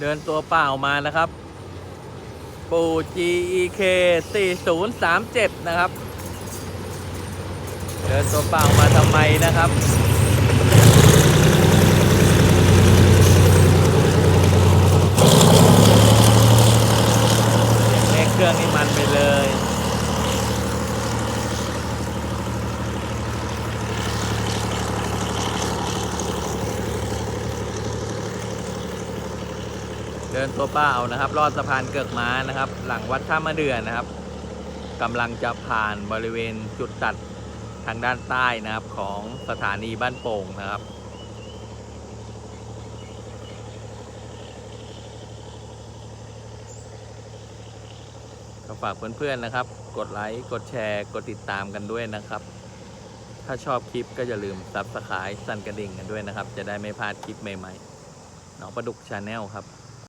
เดินตัวเปล่ามานะครับ ปู GEK 4037นะครับ เดินตัวเปล่ามาทำไมนะครับเสียงเร่งเครื่องนี้มันไปเลย เดินตัวเปล่านะครับ ลอดสะพานเกือกม้านะครับ หลังวัดท่ามะเดือนะครับกำลังจะผ่านบริเวณจุดตัดทางด้านใต้นะครับของสถานีบ้านโป่งนะครับ ก็ฝากเพื่อนๆนะครับ กดไลค์ กดแชร์ กดติดตามกันด้วยนะครับ ถ้าชอบคลิปก็อย่าลืมซับสไครต์สั่นกระดิ่งกันด้วยนะครับ จะได้ไม่พลาดคลิปใหม่ๆหนองประดุกชาแนลครับ